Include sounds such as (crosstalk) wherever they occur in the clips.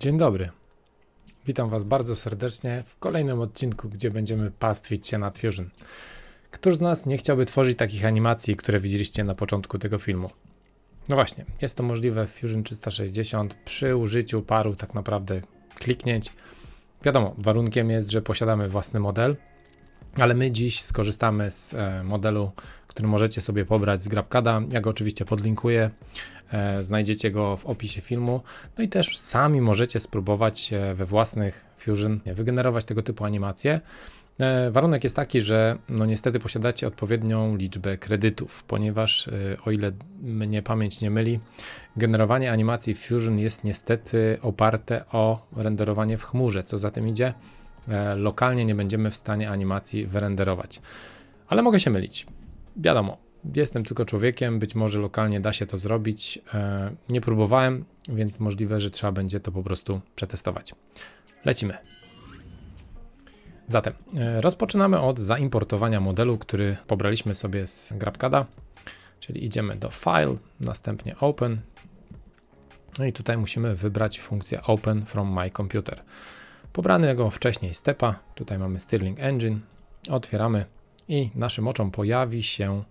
Dzień dobry. Witam Was bardzo serdecznie w kolejnym odcinku, gdzie będziemy pastwić się nad Fusion. Któż z nas nie chciałby tworzyć takich animacji, które widzieliście na początku tego filmu? No właśnie, jest to możliwe w Fusion 360 przy użyciu paru tak naprawdę kliknięć. Wiadomo, warunkiem jest, że posiadamy własny model, ale my dziś skorzystamy z e, modelu, który możecie sobie pobrać z GrabCADa. Ja go oczywiście podlinkuję, e, znajdziecie go w opisie filmu. No i też sami możecie spróbować e, we własnych Fusion wygenerować tego typu animacje. Warunek jest taki, że no niestety posiadacie odpowiednią liczbę kredytów, ponieważ o ile mnie pamięć nie myli, generowanie animacji Fusion jest niestety oparte o renderowanie w chmurze. Co za tym idzie, lokalnie nie będziemy w stanie animacji wyrenderować. Ale mogę się mylić. Wiadomo, jestem tylko człowiekiem, być może lokalnie da się to zrobić. E, nie próbowałem, więc możliwe, że trzeba będzie to po prostu przetestować. Lecimy. Zatem e, rozpoczynamy od zaimportowania modelu, który pobraliśmy sobie z GrabCADa, czyli idziemy do File, następnie Open. No i tutaj musimy wybrać funkcję Open from my computer pobranego wcześniej stepa. Tutaj mamy Stirling Engine. Otwieramy i naszym oczom pojawi się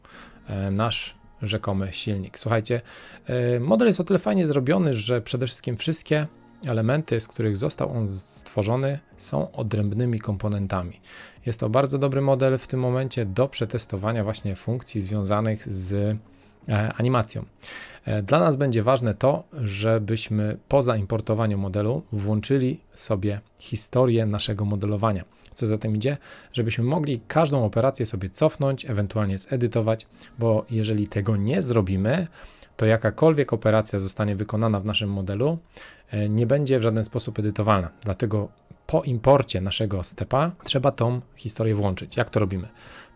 e, nasz rzekomy silnik. Słuchajcie, e, model jest o tyle fajnie zrobiony, że przede wszystkim wszystkie elementy, z których został on stworzony, są odrębnymi komponentami. Jest to bardzo dobry model w tym momencie do przetestowania właśnie funkcji związanych z e, animacją. E, dla nas będzie ważne to, żebyśmy po zaimportowaniu modelu włączyli sobie historię naszego modelowania. Co za tym idzie, żebyśmy mogli każdą operację sobie cofnąć, ewentualnie zedytować, bo jeżeli tego nie zrobimy, to jakakolwiek operacja zostanie wykonana w naszym modelu, e, nie będzie w żaden sposób edytowalna. Dlatego po imporcie naszego stepa trzeba tą historię włączyć. Jak to robimy?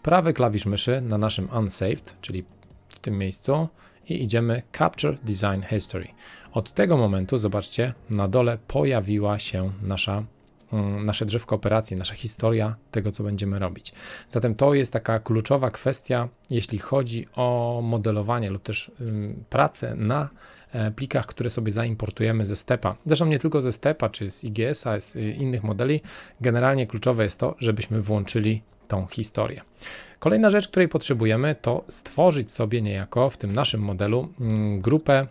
Prawy klawisz myszy na naszym unsaved, czyli w tym miejscu, i idziemy Capture Design History. Od tego momentu, zobaczcie, na dole pojawiła się nasza mm, nasze drzewko operacji, nasza historia tego, co będziemy robić. Zatem to jest taka kluczowa kwestia, jeśli chodzi o modelowanie lub też pracę na e, plikach, które sobie zaimportujemy ze Stepa. Zresztą nie tylko ze Stepa, czy z IGS-a, z y, innych modeli. Generalnie kluczowe jest to, żebyśmy włączyli tą historię. Kolejna rzecz, której potrzebujemy, to stworzyć sobie niejako w tym naszym modelu mm, grupę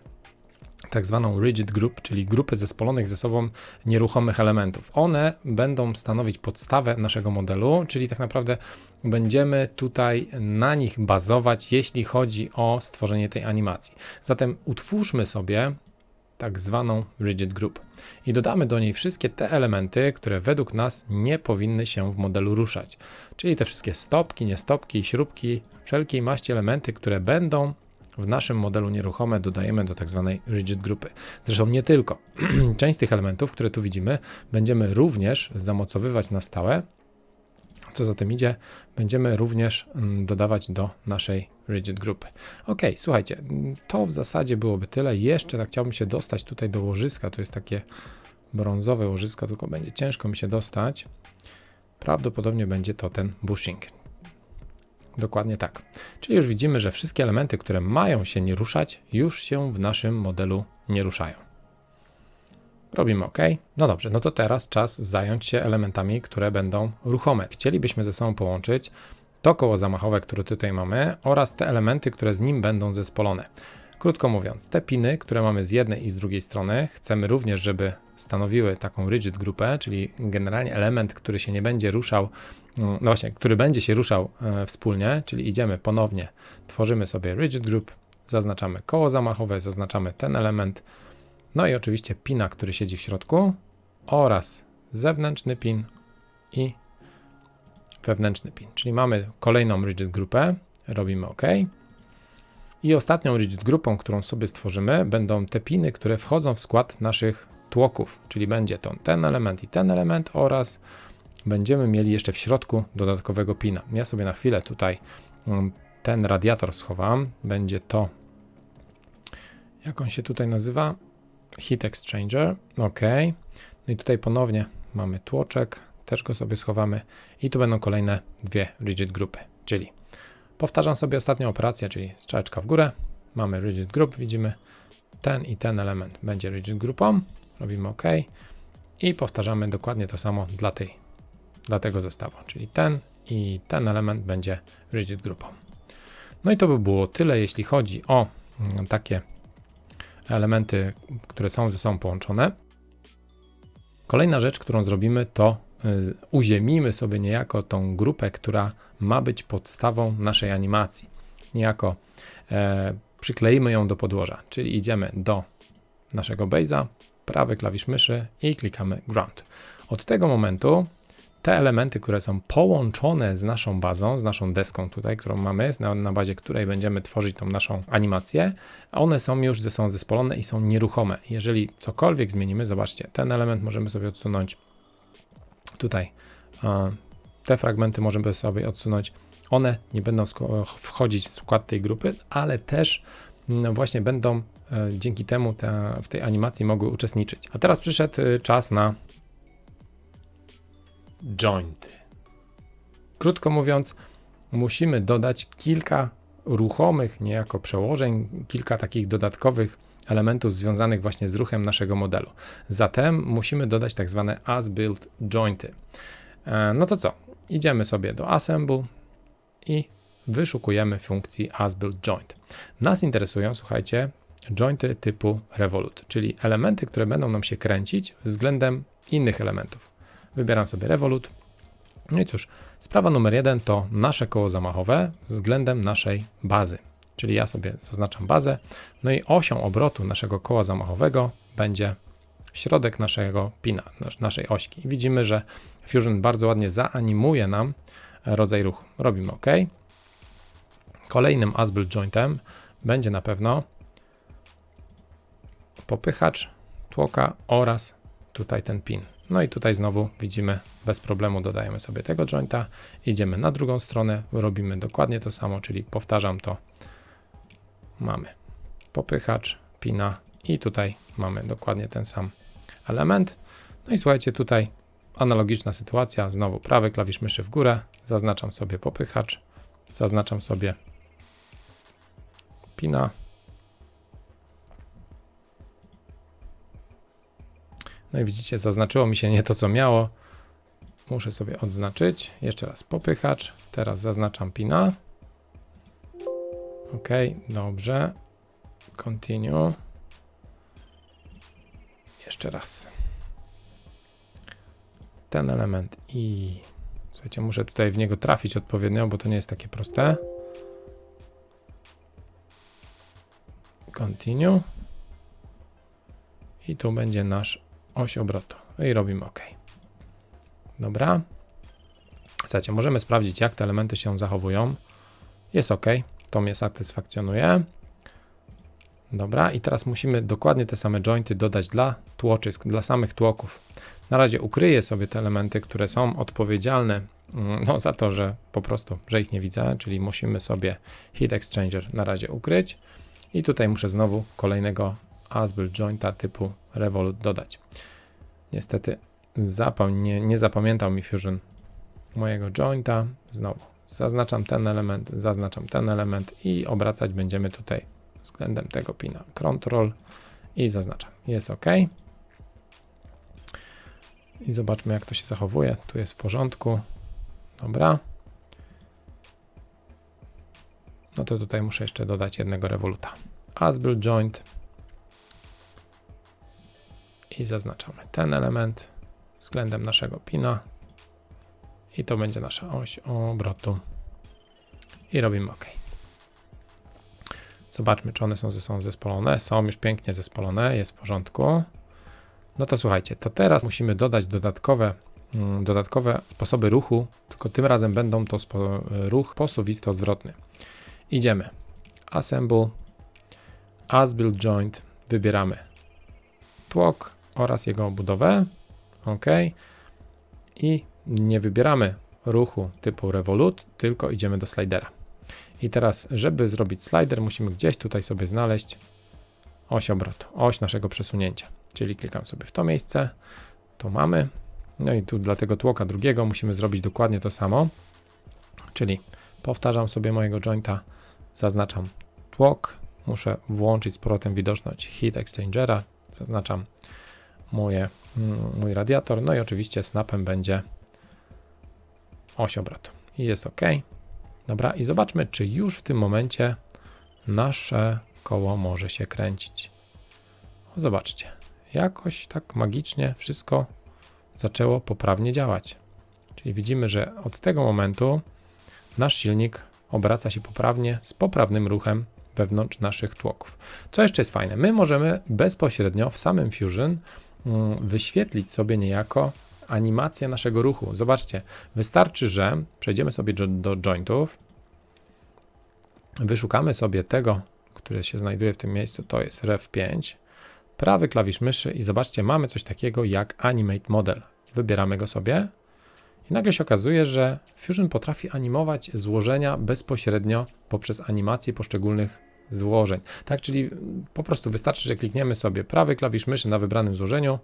tak zwaną rigid group, czyli grupę zespolonych ze sobą nieruchomych elementów. One będą stanowić podstawę naszego modelu, czyli tak naprawdę będziemy tutaj na nich bazować, jeśli chodzi o stworzenie tej animacji. Zatem utwórzmy sobie tak zwaną rigid group i dodamy do niej wszystkie te elementy, które według nas nie powinny się w modelu ruszać, czyli te wszystkie stopki, niestopki, śrubki, wszelkiej maści elementy, które będą w naszym modelu nieruchome dodajemy do tak zwanej rigid grupy. Zresztą nie tylko. (clears throat) Część z tych elementów, które tu widzimy, będziemy również zamocowywać na stałe co za tym idzie, będziemy również mm, dodawać do naszej rigid grupy. Ok, słuchajcie, to w zasadzie byłoby tyle. Jeszcze tak chciałbym się dostać tutaj do łożyska. To jest takie brązowe łożysko, tylko będzie ciężko mi się dostać. Prawdopodobnie będzie to ten bushing. Dokładnie tak. Czyli już widzimy, że wszystkie elementy, które mają się nie ruszać, już się w naszym modelu nie ruszają. Robimy OK. No dobrze, no to teraz czas zająć się elementami, które będą ruchome. Chcielibyśmy ze sobą połączyć to koło zamachowe, które tutaj mamy oraz te elementy, które z nim będą zespolone. Krótko mówiąc, te piny, które mamy z jednej i z drugiej strony, chcemy również, żeby stanowiły taką rigid grupę, czyli generalnie element, który się nie będzie ruszał, no właśnie, który będzie się ruszał e, wspólnie, czyli idziemy ponownie, tworzymy sobie rigid group, zaznaczamy koło zamachowe, zaznaczamy ten element, no i oczywiście pina, który siedzi w środku oraz zewnętrzny pin i wewnętrzny pin. Czyli mamy kolejną rigid grupę, robimy OK. I ostatnią rigid grupą, którą sobie stworzymy, będą te piny, które wchodzą w skład naszych tłoków, czyli będzie to ten element i ten element oraz będziemy mieli jeszcze w środku dodatkowego pina. Ja sobie na chwilę tutaj mm, ten radiator schowam, będzie to, jak on się tutaj nazywa? Heat Exchanger, OK. No i tutaj ponownie mamy tłoczek, też go sobie schowamy i tu będą kolejne dwie rigid grupy, czyli powtarzam sobie ostatnią operację, czyli strzałeczka w górę, mamy rigid group, widzimy ten i ten element będzie rigid grupą, robimy OK, i powtarzamy dokładnie to samo dla, tej, dla tego zestawu, czyli ten i ten element będzie rigid grupą. No i to by było tyle, jeśli chodzi o mm, takie elementy, które są ze sobą połączone. Kolejna rzecz, którą zrobimy, to y, uziemimy sobie niejako tą grupę, która ma być podstawą naszej animacji. Niejako e, przykleimy ją do podłoża, czyli idziemy do naszego base'a, prawy klawisz myszy i klikamy Ground. Od tego momentu te elementy, które są połączone z naszą bazą, z naszą deską tutaj, którą mamy, na, na bazie której będziemy tworzyć tą naszą animację, one są już ze sobą zespolone i są nieruchome. Jeżeli cokolwiek zmienimy, zobaczcie, ten element możemy sobie odsunąć tutaj. Te fragmenty możemy sobie odsunąć. One nie będą wchodzić w skład tej grupy, ale też no właśnie będą e, dzięki temu te, w tej animacji mogły uczestniczyć. A teraz przyszedł e, czas na jointy. Krótko mówiąc, musimy dodać kilka ruchomych niejako przełożeń, kilka takich dodatkowych elementów związanych właśnie z ruchem naszego modelu. Zatem musimy dodać tak zwane as-built jointy. E, no to co? Idziemy sobie do assemble i wyszukujemy funkcji as-built joint. Nas interesują, słuchajcie, jointy typu revolute, czyli elementy, które będą nam się kręcić względem innych elementów. Wybieram sobie Revolut. No i cóż, sprawa numer jeden to nasze koło zamachowe względem naszej bazy. Czyli ja sobie zaznaczam bazę, no i osią obrotu naszego koła zamachowego będzie środek naszego pina, naszej ośki. I widzimy, że Fusion bardzo ładnie zaanimuje nam rodzaj ruchu. Robimy OK. Kolejnym Asbuild jointem będzie na pewno popychacz tłoka oraz tutaj ten pin. No i tutaj znowu widzimy, bez problemu dodajemy sobie tego jointa, idziemy na drugą stronę, robimy dokładnie to samo, czyli powtarzam to. Mamy popychacz, pina i tutaj mamy dokładnie ten sam element. No i słuchajcie, tutaj analogiczna sytuacja, znowu prawy klawisz myszy w górę, zaznaczam sobie popychacz, zaznaczam sobie pina, No i widzicie, zaznaczyło mi się nie to, co miało. Muszę sobie odznaczyć. Jeszcze raz popychacz. Teraz zaznaczam pina. OK, dobrze. Continue. Jeszcze raz. Ten element i słuchajcie, muszę tutaj w niego trafić odpowiednio, bo to nie jest takie proste. Continue. I tu będzie nasz oś obrotu i robimy OK. Dobra. Słuchajcie, możemy sprawdzić, jak te elementy się zachowują. Jest OK, to mnie satysfakcjonuje. Dobra, i teraz musimy dokładnie te same jointy dodać dla tłoczysk, dla samych tłoków. Na razie ukryję sobie te elementy, które są odpowiedzialne mm, no, za to, że po prostu, że ich nie widzę, czyli musimy sobie Heat Exchanger na razie ukryć. I tutaj muszę znowu kolejnego Asbuild jointa typu Revolut dodać. Niestety zapam nie, nie zapamiętał mi Fusion mojego jointa. Znowu zaznaczam ten element, zaznaczam ten element i obracać będziemy tutaj względem tego pina Ctrl i zaznaczam. Jest OK. I zobaczmy jak to się zachowuje. Tu jest w porządku. Dobra. No to tutaj muszę jeszcze dodać jednego rewoluta. Asbuild joint i zaznaczamy ten element względem naszego pina i to będzie nasza oś obrotu i robimy OK. Zobaczmy, czy one są ze sobą zespolone. Są już pięknie zespolone, jest w porządku. No to słuchajcie, to teraz musimy dodać dodatkowe, mm, dodatkowe sposoby ruchu, tylko tym razem będą to ruch posuwisto-zwrotny. Idziemy. Assemble, As Build Joint, wybieramy tłok, oraz jego obudowę. OK. I nie wybieramy ruchu typu Revolut, tylko idziemy do slidera. I teraz, żeby zrobić slider, musimy gdzieś tutaj sobie znaleźć oś obrotu, oś naszego przesunięcia. Czyli klikam sobie w to miejsce, to mamy. No i tu dla tego tłoka drugiego musimy zrobić dokładnie to samo. Czyli powtarzam sobie mojego jointa, zaznaczam tłok, muszę włączyć z powrotem widoczność Heat Exchangera, zaznaczam moje, mm, mój radiator. No i oczywiście snapem będzie oś obrotu. I jest OK. Dobra, i zobaczmy, czy już w tym momencie nasze koło może się kręcić. Zobaczcie, jakoś tak magicznie wszystko zaczęło poprawnie działać. Czyli widzimy, że od tego momentu nasz silnik obraca się poprawnie z poprawnym ruchem wewnątrz naszych tłoków. Co jeszcze jest fajne? My możemy bezpośrednio w samym Fusion wyświetlić sobie niejako animację naszego ruchu. Zobaczcie, wystarczy, że przejdziemy sobie do, jointów, wyszukamy sobie tego, który się znajduje w tym miejscu, to jest Rev5, prawy klawisz myszy i zobaczcie, mamy coś takiego jak Animate Model. Wybieramy go sobie i nagle się okazuje, że Fusion potrafi animować złożenia bezpośrednio poprzez animację poszczególnych złożeń. Tak, czyli po prostu wystarczy, że klikniemy sobie prawy klawisz myszy na wybranym złożeniu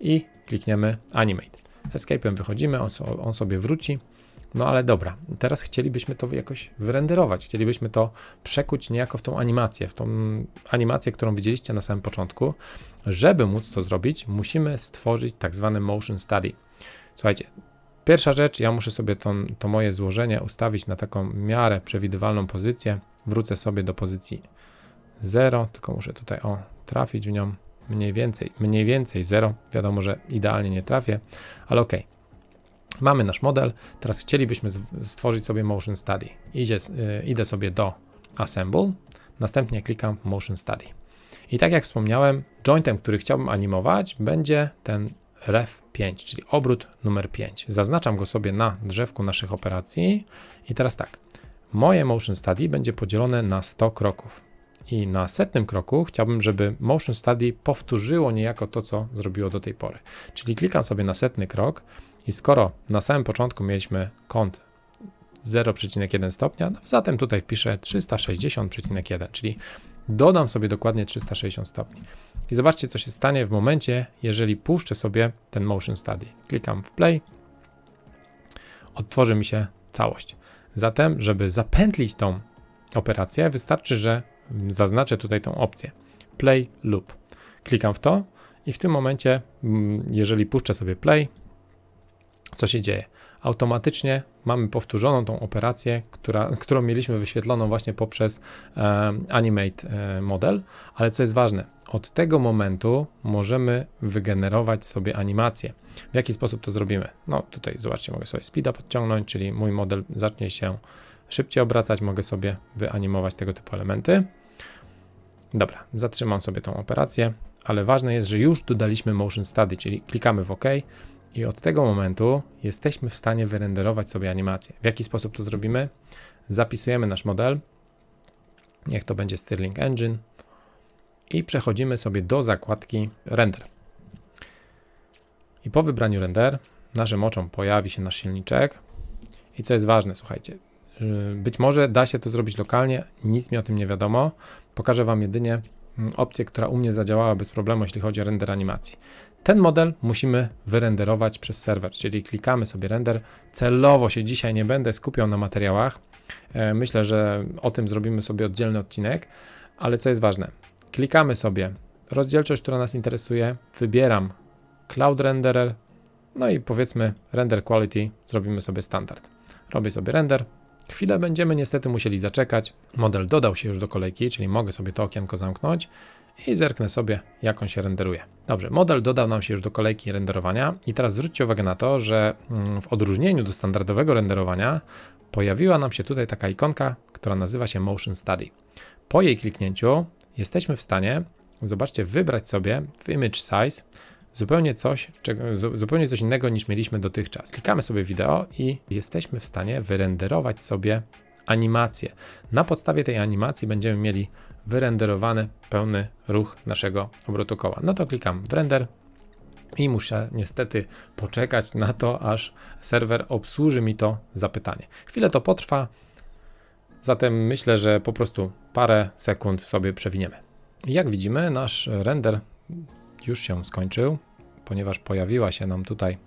i klikniemy Animate. Escape'em wychodzimy, on, on sobie wróci. No ale dobra, teraz chcielibyśmy to jakoś wyrenderować, chcielibyśmy to przekuć niejako w tą animację, w tą animację, którą widzieliście na samym początku. Żeby móc to zrobić, musimy stworzyć tak zwany motion study. Słuchajcie, pierwsza rzecz, ja muszę sobie to, to moje złożenie ustawić na taką miarę przewidywalną pozycję. Wrócę sobie do pozycji 0, tylko muszę tutaj o trafić w nią mniej więcej, mniej więcej 0. Wiadomo, że idealnie nie trafię, ale ok. Mamy nasz model, teraz chcielibyśmy stworzyć sobie motion study. Idzie, yy, idę sobie do assemble, następnie klikam motion study. I tak jak wspomniałem, jointem, który chciałbym animować, będzie ten ref 5, czyli obrót numer 5. Zaznaczam go sobie na drzewku naszych operacji i teraz tak. Moje motion study będzie podzielone na 100 kroków. I na setnym kroku chciałbym, żeby Motion Study powtórzyło niejako to, co zrobiło do tej pory. Czyli klikam sobie na setny krok i skoro na samym początku mieliśmy kąt 0,1 stopnia, no zatem tutaj wpiszę 360,1, czyli dodam sobie dokładnie 360 stopni. I zobaczcie, co się stanie w momencie, jeżeli puszczę sobie ten Motion Study. Klikam w play, odtworzy mi się całość. Zatem, żeby zapętlić tą operację, wystarczy, że zaznaczę tutaj tą opcję play loop. Klikam w to i w tym momencie, mm, jeżeli puszczę sobie play, co się dzieje? Automatycznie mamy powtórzoną tą operację, która, którą mieliśmy wyświetloną właśnie poprzez e, Animate Model, ale co jest ważne, od tego momentu możemy wygenerować sobie animację. W jaki sposób to zrobimy? No tutaj zobaczcie, mogę sobie speeda podciągnąć, czyli mój model zacznie się szybciej obracać, mogę sobie wyanimować tego typu elementy. Dobra, zatrzymam sobie tą operację, ale ważne jest, że już dodaliśmy Motion Study, czyli klikamy w OK i od tego momentu jesteśmy w stanie wyrenderować sobie animację. W jaki sposób to zrobimy? Zapisujemy nasz model, niech to będzie Stirling Engine i przechodzimy sobie do zakładki Render. I po wybraniu Render naszym oczom pojawi się nasz silniczek. I co jest ważne, słuchajcie, być może da się to zrobić lokalnie, nic mi o tym nie wiadomo. Pokażę Wam jedynie opcję, która u mnie zadziałała bez problemu, jeśli chodzi o render animacji. Ten model musimy wyrenderować przez serwer, czyli klikamy sobie render. Celowo się dzisiaj nie będę skupiał na materiałach. E, myślę, że o tym zrobimy sobie oddzielny odcinek, ale co jest ważne, klikamy sobie rozdzielczość, która nas interesuje, wybieram Cloud Renderer, no i powiedzmy render quality zrobimy sobie standard. Robię sobie render, Chwilę będziemy niestety musieli zaczekać. Model dodał się już do kolejki, czyli mogę sobie to okienko zamknąć i zerknę sobie, jak on się renderuje. Dobrze, model dodał nam się już do kolejki renderowania i teraz zwróćcie uwagę na to, że mm, w odróżnieniu do standardowego renderowania pojawiła nam się tutaj taka ikonka, która nazywa się Motion Study. Po jej kliknięciu jesteśmy w stanie, zobaczcie, wybrać sobie w Image Size zupełnie coś, czego, zupełnie coś innego niż mieliśmy dotychczas. Klikamy sobie wideo i jesteśmy w stanie wyrenderować sobie animację. Na podstawie tej animacji będziemy mieli wyrenderowany pełny ruch naszego obrotu koła. No to klikam w render i muszę niestety poczekać na to, aż serwer obsłuży mi to zapytanie. Chwilę to potrwa, zatem myślę, że po prostu parę sekund sobie przewiniemy. Jak widzimy, nasz render już się skończył, ponieważ pojawiła się nam tutaj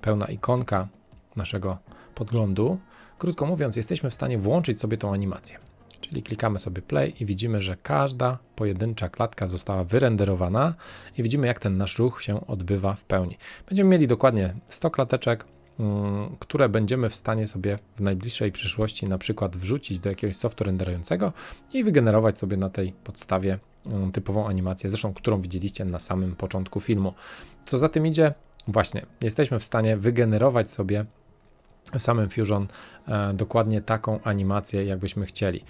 pełna ikonka naszego podglądu. Krótko mówiąc, jesteśmy w stanie włączyć sobie tą animację. Czyli klikamy sobie play i widzimy, że każda pojedyncza klatka została wyrenderowana i widzimy, jak ten nasz ruch się odbywa w pełni. Będziemy mieli dokładnie 100 klateczek, mm, które będziemy w stanie sobie w najbliższej przyszłości na przykład wrzucić do jakiegoś softu renderującego i wygenerować sobie na tej podstawie typową animację, zresztą którą widzieliście na samym początku filmu. Co za tym idzie, właśnie jesteśmy w stanie wygenerować sobie w samym Fusion e, dokładnie taką animację, jakbyśmy chcieli.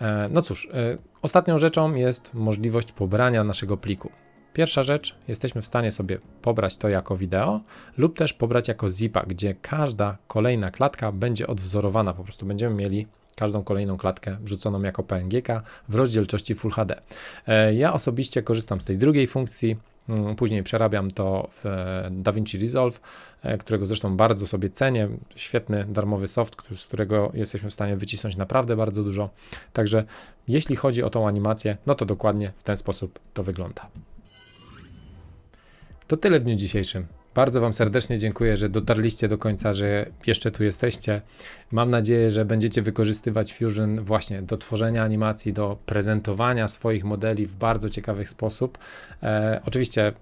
E, no cóż, e, ostatnią rzeczą jest możliwość pobrania naszego pliku. Pierwsza rzecz, jesteśmy w stanie sobie pobrać to jako wideo lub też pobrać jako zipa, gdzie każda kolejna klatka będzie odwzorowana, po prostu będziemy mieli każdą kolejną klatkę wrzuconą jako PNGK w rozdzielczości Full HD. Ja osobiście korzystam z tej drugiej funkcji, Mm, później przerabiam to w e, DaVinci Resolve, e, którego zresztą bardzo sobie cenię. Świetny darmowy soft, z którego jesteśmy w stanie wycisnąć naprawdę bardzo dużo. Także jeśli chodzi o tą animację, no to dokładnie w ten sposób to wygląda. To tyle w dniu dzisiejszym. Bardzo Wam serdecznie dziękuję, że dotarliście do końca, że jeszcze tu jesteście. Mam nadzieję, że będziecie wykorzystywać Fusion właśnie do tworzenia animacji, do prezentowania swoich modeli w bardzo ciekawy sposób. E, oczywiście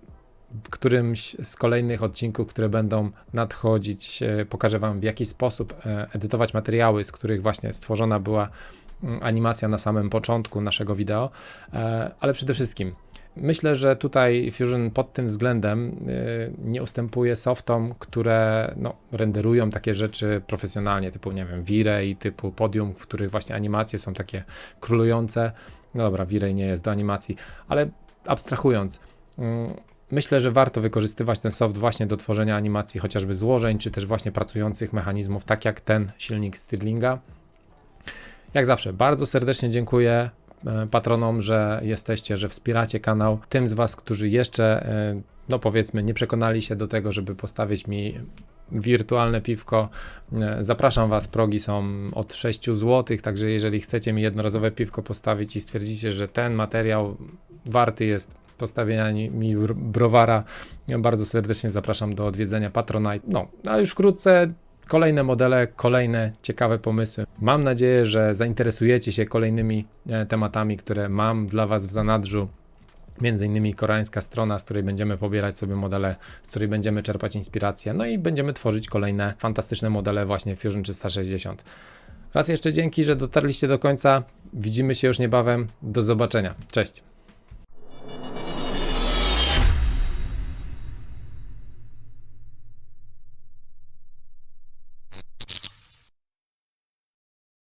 w którymś z kolejnych odcinków, które będą nadchodzić, e, pokażę Wam w jaki sposób e, edytować materiały, z których właśnie stworzona była mm, animacja na samym początku naszego wideo, e, ale przede wszystkim Myślę, że tutaj Fusion pod tym względem y, nie ustępuje softom, które no, renderują takie rzeczy profesjonalnie, typu, nie wiem, V-Ray, typu Podium, w których właśnie animacje są takie królujące. No dobra, V-Ray nie jest do animacji, ale abstrahując, mm, myślę, że warto wykorzystywać ten soft właśnie do tworzenia animacji chociażby złożeń, czy też właśnie pracujących mechanizmów, tak jak ten silnik Stirlinga. Jak zawsze, bardzo serdecznie dziękuję. E, patronom, że jesteście, że wspieracie kanał. Tym z Was, którzy jeszcze, e, no powiedzmy, nie przekonali się do tego, żeby postawić mi wirtualne piwko. E, zapraszam Was, progi są od 6 zł, także jeżeli chcecie mi jednorazowe piwko postawić i stwierdzicie, że ten materiał warty jest postawienia mi browara, bardzo serdecznie zapraszam do odwiedzenia Patronite. No, a już wkrótce kolejne modele, kolejne ciekawe pomysły. Mam nadzieję, że zainteresujecie się kolejnymi e, tematami, które mam dla Was w zanadrzu. Między innymi koreańska strona, z której będziemy pobierać sobie modele, z której będziemy czerpać inspirację, no i będziemy tworzyć kolejne fantastyczne modele właśnie Fusion 360. Raz jeszcze dzięki, że dotarliście do końca. Widzimy się już niebawem. Do zobaczenia. Cześć.